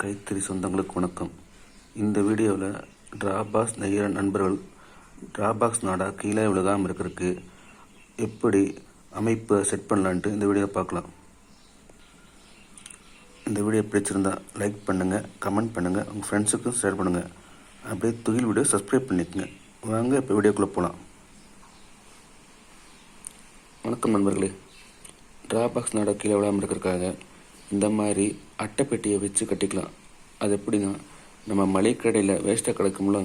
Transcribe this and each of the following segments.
கைத்தறி சொந்தங்களுக்கு வணக்கம். இந்த வீடியோவில் டிராபாக்ஸ் நெய்கிற நண்பர்கள் டிராபாக்ஸ் நாடா கீழே விழுகாமல் இருக்கிறதுக்கு எப்படி அமைப்பை செட் பண்ணலான்ட்டு இந்த வீடியோ பார்க்கலாம். இந்த வீடியோ பிடிச்சிருந்தா லைக் பண்ணுங்கள் கமெண்ட் பண்ணுங்கள் உங்கள் ஃப்ரெண்ட்ஸுக்கும் ஷேர் பண்ணுங்கள் அப்படியே துகில் வீடியோ சப்ஸ்கிரைப் பண்ணிக்கோங்க. வாங்க இப்போ வீடியோக்குள்ளே போகலாம் வணக்கம் நண்பர்களே. டிராபாக்ஸ் நாடா கீழே விழாமல் இருக்கிறதுக்காக இந்த மாதிரி அட்டைப்பெட்டியை வச்சு கட்டிக்கலாம். அது எப்படின்னா நம்ம மளிகை கடையில் வேஸ்ட்டாக கிடக்கும்ல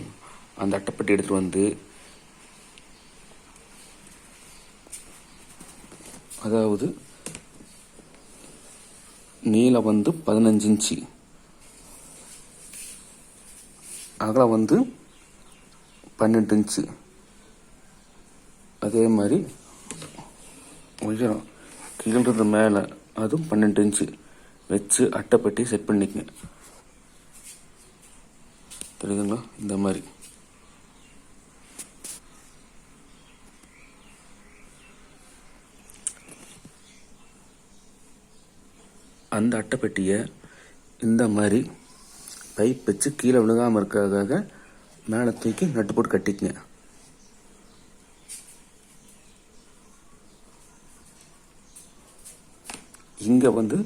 அந்த அட்டைப்பெட்டி எடுத்துகிட்டு வந்து அதாவது நீளம் வந்து பதினஞ்சு இன்ச்சு அகலம் வந்து பன்னெண்டு இன்ச்சு. அதே மாதிரி உயரம் கீழ்றது மேலே அதுவும் பன்னெண்டு இன்ச்சு. வச்சு அட்டைப்பட்டி செட் பண்ணிக்கங்க. தெரியுதுங்களா இந்த மாதிரி. அந்த அட்டைப்பெட்டியை இந்த மாதிரி பைப் வச்சு கீழே விழுகாமல் இருக்கிறதுக்காக மேலே தூக்கி நட்டு போட்டு கட்டிக்கங்க. இங்கே வந்து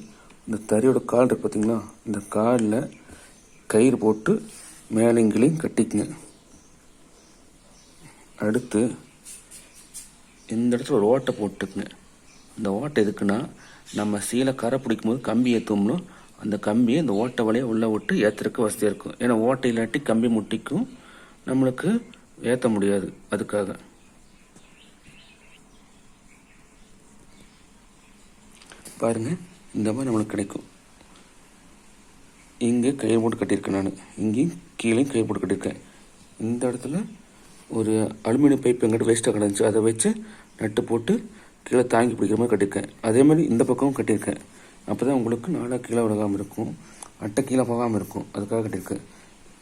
இந்த தறியோட கால் இருக்கு பார்த்தீங்களா இந்த காலில் கயிறு போட்டு மேலங்கிலையும் கட்டிக்குங்க. அடுத்து இந்த இடத்துல ஒரு ஓட்டை போட்டுக்குங்க. இந்த ஓட்டை எதுக்குன்னா நம்ம சீலை கரை பிடிக்கும் போது கம்பி ஏற்றும்னோ அந்த கம்பியை இந்த ஓட்டை வழியாக உள்ளே விட்டு ஏற்றுறதுக்கு வசதியாக இருக்கும். ஏன்னா ஓட்டை இல்லாட்டி கம்பி முட்டிக்கும் நம்மளுக்கு ஏற்ற முடியாது அதுக்காக. பாருங்கள் இந்த மாதிரி நம்மளுக்கு கிடைக்கும். இங்கே கயிறு போட்டு கட்டியிருக்கேன் நான். இங்கேயும் கீழேயும் கயிறு போட்டு கட்டியிருக்கேன். இந்த இடத்துல ஒரு அலுமினியம் பைப் எங்கிட்ட வேஸ்ட்டாக கிடந்துச்சு. அதை வச்சு நட்டு போட்டு கீழே தாங்கி பிடிக்கிற மாதிரி கட்டியிருக்கேன். அதே மாதிரி இந்த பக்கமும் கட்டியிருக்கேன். அப்போ தான் உங்களுக்கு நாடாக கீழே விலகாமல் இருக்கும். அட்டை கீழே போகாமல் இருக்கும். அதுக்காக கட்டியிருக்கேன்.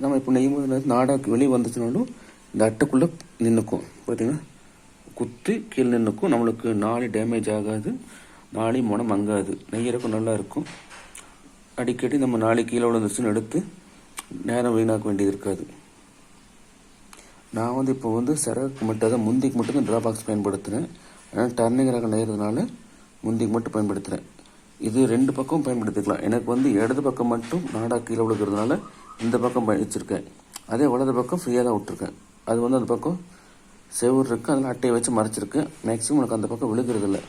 நம்ம இப்போ நெய்யும் போது நாடாக வெளியே வந்துச்சுனாலும் இந்த அட்டைக்குள்ளே நின்றுக்கும் பார்த்தீங்கன்னா குத்தி கீழே நின்றுக்கும் நம்மளுக்கு நாளை டேமேஜ் ஆகாது. நாளை மனம் மங்காது நெய்யறக்கும் நல்லா இருக்கும். அடிக்கடி நம்ம நாளை கீழே விழுந்துச்சுன்னு எடுத்து நேரம் வீணாக்க வேண்டியது இருக்காது. நான் வந்து இப்போ வந்து சிறகுக்கு மட்டும் அதான் முந்திக்கு மட்டும் தான் ட்ரா பாக்ஸ் பயன்படுத்துகிறேன் ஆனால் டர்னிங் ரகம் நெய்யறதுனால முந்திக்கு மட்டும் பயன்படுத்துகிறேன் இது ரெண்டு பக்கம் பயன்படுத்திக்கலாம். எனக்கு வந்து இடது பக்கம் மட்டும் நாடா கீழே விழுக்கிறதுனால இந்த பக்கம் வச்சுருக்கேன் அதே வலது பக்கம் ஃப்ரீயாக தான் விட்டுருக்கேன். அது வந்து அந்த பக்கம் செவ்வறு இருக்குது அதில் அட்டையை வச்சு மறைச்சிருக்கேன். மேக்ஸிமம் எனக்கு அந்த பக்கம் விழுகிறதில்லை.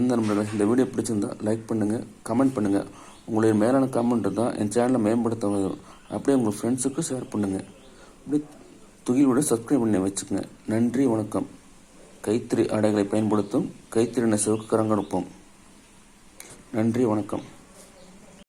எந்த நம்பர்கள் இந்த வீடியோ பிடிச்சிருந்தா லைக் பண்ணுங்கள் கமெண்ட் பண்ணுங்கள் உங்களுடைய மேலான கமெண்ட் தான் என் சேனலை மேம்படுத்த வரும் அப்படியே உங்கள் ஃப்ரெண்ட்ஸுக்கு ஷேர் பண்ணுங்கள் அப்படியே துகிலோட சப்ஸ்கிரைப் பண்ணி வச்சுக்கோங்க. நன்றி வணக்கம். கைத்திரி ஆடைகளை பயன்படுத்தும் கைத்தறி நெசவுக்கு கரங்கொடுப்போம் நன்றி வணக்கம்.